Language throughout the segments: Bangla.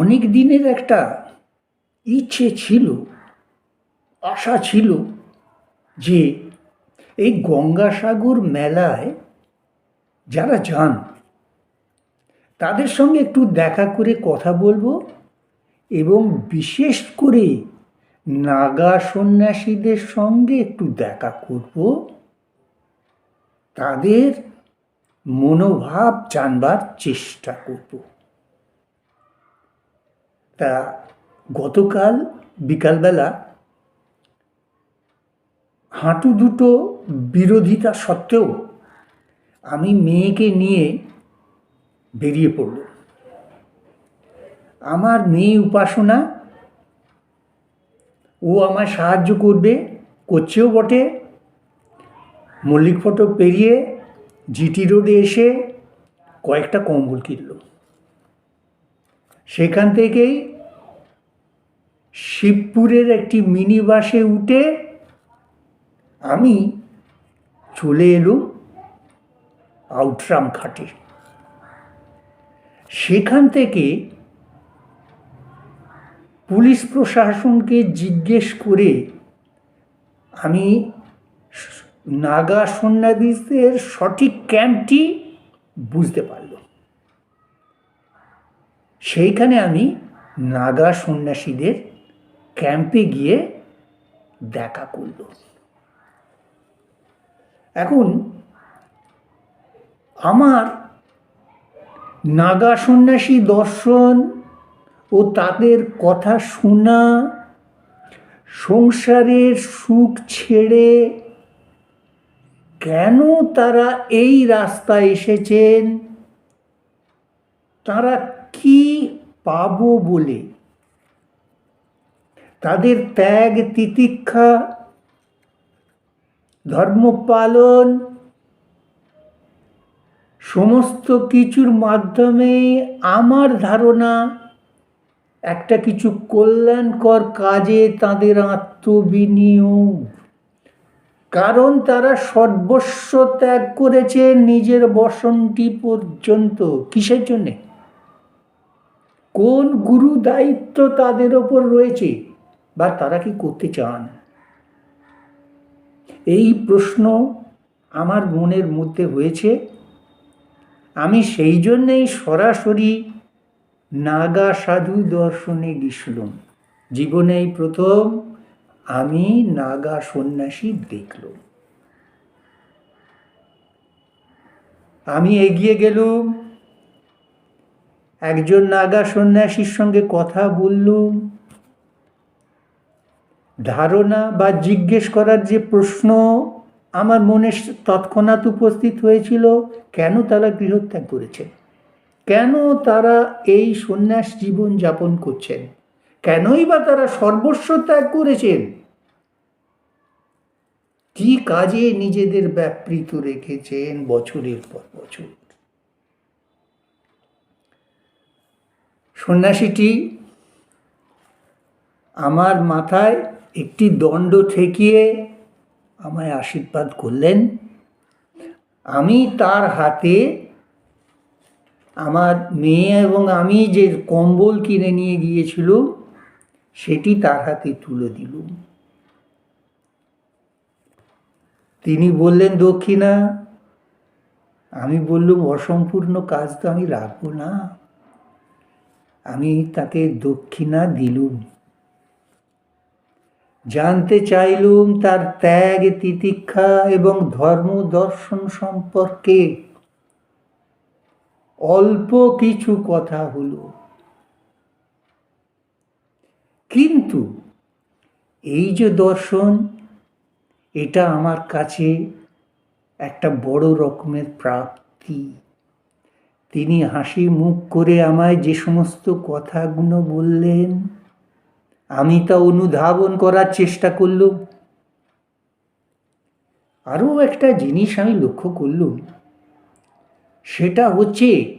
অনেক দিনের একটা ইচ্ছে ছিল, আশা ছিল যে এই গঙ্গাসাগর মেলায় যারা যান, তাদের সঙ্গে একটু দেখা করে কথা বলব এবং বিশেষ করে নাগা সন্ন্যাসীদের সঙ্গে একটু দেখা করব। তাদের মনোভাব জানবার চেষ্টা করব। তা গতকাল বিকালবেলা হাঁটু দুটো বিরোধিতা সত্ত্বেও আমি মেয়েকে নিয়ে বেরিয়ে পড়ল। আমার মেয়ে উপাসনা, ও আমায় সাহায্য করবে, করছেও বটে। মল্লিক ফটক পেরিয়ে জিটি রোডে এসে কয়েকটা কম্বল কিনল। সেখান থেকেই শিবপুরের একটি মিনি বাসে উঠে আমি চলে এলুম আউটরাম ঘাটে সেখান থেকে পুলিশ প্রশাসনকে জিজ্ঞেস করে আমি নাগা সন্ন্যাসীদের সঠিক ক্যাম্পটি বুঝতে পারল সেইখানে আমি নাগা সন্ন্যাসীদের ক্যাম্পে গিয়ে দেখা করল। এখন আমার নাগা সন্ন্যাসী দর্শন ও তাদের কথা শোনা, সংসারের সুখ ছেড়ে কেন তারা এই রাস্তায় এসেছেন? তারা কি পাবো বলে? তাদের ত্যাগ, তিতিক্ষা ধর্ম পালন সমস্ত কিছুর মাধ্যমে আমার ধারণা একটা কিছু কল্যাণকর কাজে তাদের আত্মবিনিয়োগ। কারণ তারা সর্বস্ব ত্যাগ করেছে নিজের বসনটি পর্যন্ত। কিসের জন্যে? কোন গুরু দায়িত্ব তাদের ওপর রয়েছে বা তারা কি করতে চান? এই প্রশ্ন আমার মনের মধ্যে হয়েছে। আমি সেই জন্যেই সরাসরি নাগা সাধু দর্শনে গেছিলাম জীবনেই প্রথম আমি নাগা সন্ন্যাসী দেখলাম। আমি এগিয়ে গেলুম একজন নাগা সন্ন্যাসীর সঙ্গে কথা বললুম ধারণা বা জিজ্ঞেস করার যে প্রশ্ন আমার মনে তৎক্ষণাৎ উপস্থিত হয়েছিল, কেন তারা গৃহত্যাগ করেছেন? কেন তারা এই সন্ন্যাস জীবন যাপন করছেন? কেনই বা তারা সর্বস্ব ত্যাগ করেছেন? কি কাজে নিজেদের ব্যাপৃত রেখেছেন বছরের পর বছর? সন্ন্যাসীটি আমার মাথায় একটি দণ্ড ঠেকিয়ে আমায় আশীর্বাদ করলেন। আমি তার হাতে আমার মেয়ে এবং আমি যে কম্বল কিনে নিয়ে গিয়েছিল, সেটি তার হাতে তুলে দিলুম। তিনি বললেন, দক্ষিণা, আমি বললুম, অসম্পূর্ণ কাজ তো আমি রাখব না। আমি তাকে দক্ষিণা দিলুম। জানতে চাইলুম তার ত্যাগ, তিতিক্ষা এবং ধর্ম দর্শন সম্পর্কে। অল্প কিছু কথা হলো। কিন্তু এই যে দর্শন, এটা আমার কাছে একটা বড় রকমের প্রাপ্তি। তিনি হাসি মুখ করে আমায় যে সমস্ত কথাগুলো বললেন, আমি তা অনুধাবন করার চেষ্টা করলুম। আরও একটা জিনিস আমি লক্ষ্য করলুম, সেটা হচ্ছে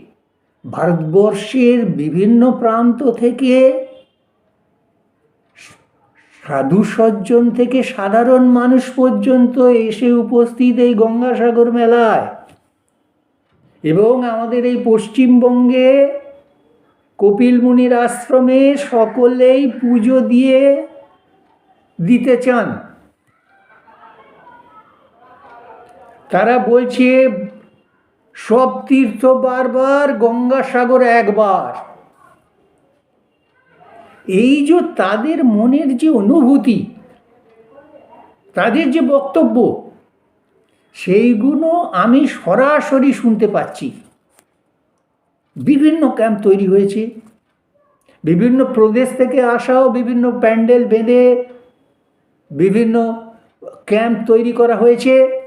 ভারতবর্ষের বিভিন্ন প্রান্ত থেকে সাধু সজ্জন থেকে সাধারণ মানুষ পর্যন্ত এসে উপস্থিত এই গঙ্গাসাগর মেলায়। এবং আমাদের এই পশ্চিমবঙ্গে কপিল মুনির আশ্রমে সকলেই পুজো দিয়ে দিতে চান। তারা বলছে, সব তীর্থ বারবার গঙ্গাসাগর একবার। এই যে তাদের মনের যে অনুভূতি, তাদের যে বক্তব্য সেইগুলো আমি সরাসরি শুনতে পাচ্ছি। বিভিন্ন ক্যাম্প তৈরি হয়েছে। বিভিন্ন প্রদেশ থেকে আসাও বিভিন্ন প্যান্ডেল বেঁধে বিভিন্ন ক্যাম্প তৈরি করা হয়েছে।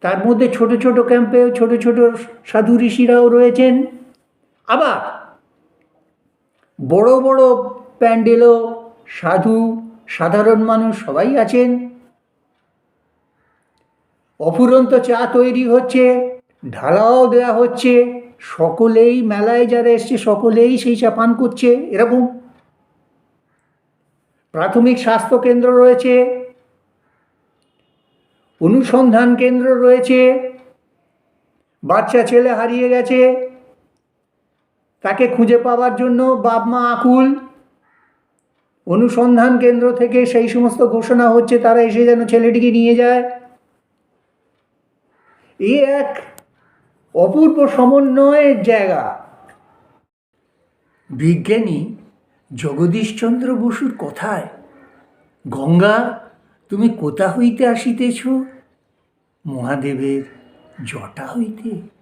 তার মধ্যে ছোট ছোট ক্যাম্পে ছোট ছোট সাধু ঋষিরাও রয়েছেন। আবার বড় বড় প্যান্ডেলও সাধু, সাধারণ মানুষ সবাই আছেন। অফুরন্ত চা তৈরি হচ্ছে, ঢালাও দেওয়া হচ্ছে, সকলেই মেলায় যারা এসছে, সকলেই সেই চা পান করছে, এরকম। প্রাথমিক স্বাস্থ্য কেন্দ্র রয়েছে, অনুসন্ধান কেন্দ্র রয়েছে, বাচ্চা ছেলে হারিয়ে গেছে, তাকে খুঁজে পাওয়ার জন্য বাপ, মা আকুল। অনুসন্ধান কেন্দ্র থেকে সেই সমস্ত ঘোষণা হচ্ছে, তারা এসে যেন ছেলেটিকে নিয়ে যায়। এ এক অপূর্ব সমন্বয়ের জায়গা। বিজ্ঞানী জগদীশচন্দ্র বসুর কথায়, গঙ্গা, তুমি কোথা হইতে আসিতেছ? মহাদেবের জটা হইতে?